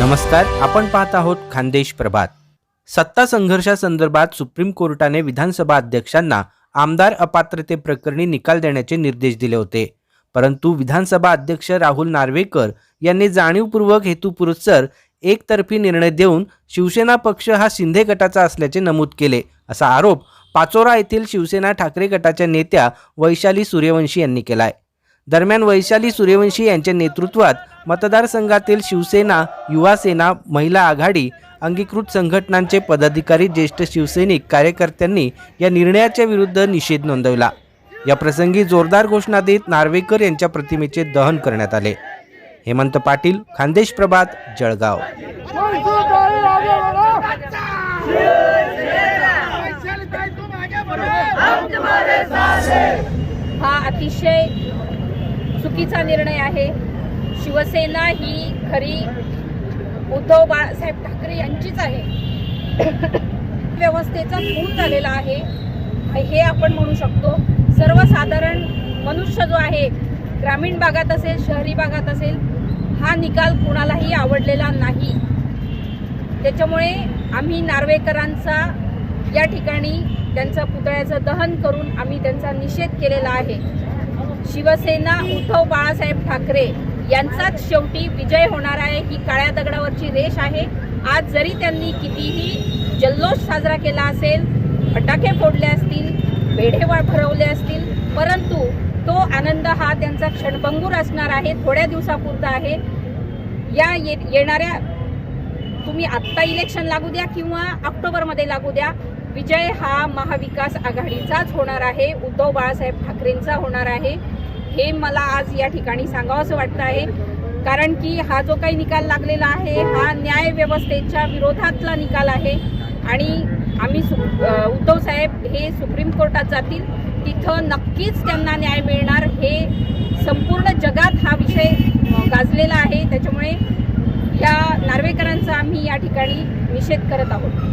नमस्कार आपण पाहत आहोत खानदेश प्रभात. सत्ता संघर्षासंदर्भात सुप्रीम कोर्टाने विधानसभा अध्यक्षांना आमदार अपात्रते प्रकरणी निकाल देण्याचे निर्देश दिले होते. परंतु विधानसभा अध्यक्ष राहुल नार्वेकर यांनी जाणीवपूर्वक हेतुपुरस्सर एकतर्फी निर्णय देऊन शिवसेना पक्ष हा शिंदे गटाचा असल्याचे नमूद केले असा आरोप पाचोरा येथील शिवसेना ठाकरे गटाच्या नेत्या वैशाली सूर्यवंशी यांनी केलाय. दरम्यान वैशाली सूर्यवंशी यांच्या नेतृत्वात मतदारसंघातील शिवसेना युवा सेना महिला आघाडी अंगीकृत संघटनांचे पदाधिकारी ज्येष्ठ शिवसैनिक कार्यकर्त्यांनी या निर्णयाच्या विरुद्ध निषेध नोंदवला. या प्रसंगी जोरदार घोषणा देत नार्वेकर यांच्या प्रतिमेचे दहन करण्यात आले. हेमंत पाटील खानदेश प्रभात जळगाव. हा अतिशय चुकीचा निर्णय आहे. शिवसेना ही खरी उद्धव बाळासाहेब ठाकरे यांचीच आहे. व्यवस्थेचा खून झालेला आहे. हे आपण म्हणू शकतो. सर्वसाधारण मनुष्य जो आहे ग्रामीण भागात असेल शहरी भागात असेल हा निकाल कुणालाही आवडलेला नाही. त्याच्यामुळे आम्ही नार्वेकरांचा या ठिकाणी त्यांचा पुतळ्याचं दहन करून आम्ही त्यांचा निषेध केलेला आहे. शिवसेना उद्धव बाळासाहेब ठाकरे यांचाच शेवटी विजय होणार आहे ही काळ्या दगडावरची रेष आहे. आज जरी त्यांनी कितीही जल्लोष साजरा केला असेल फटाके फोडले असतील बेढेवाळ भरवले असतील परंतु तो आनंद हा त्यांचा क्षणभंगूर असणार आहे थोड्या दिवसापुरता आहे. या येणाऱ्या तुम्ही आत्ता इलेक्शन लागू द्या किंवा ऑक्टोबरमध्ये लागू द्या. विजय हा महाविकास आघाडीचाच होणार आहे. उद्धव बाळासाहेब ठाकरेंचा होणार आहे. हे मला आज या ठिकाणी सांगावंसं वाटतं आहे. कारण की हा जो काही निकाल लागलेला आहे हा न्याय व्यवस्थेच्या विरोधातला निकाल आहे. आणि आम्ही सु उद्धव साहेब हे सुप्रीम कोर्टात जातील. तिथं नक्कीच त्यांना न्याय मिळणार. हे संपूर्ण जगात हा विषय गाजलेला आहे. त्याच्यामुळे या नार्वेकरांचा आम्ही या ठिकाणी निषेध करत आहोत.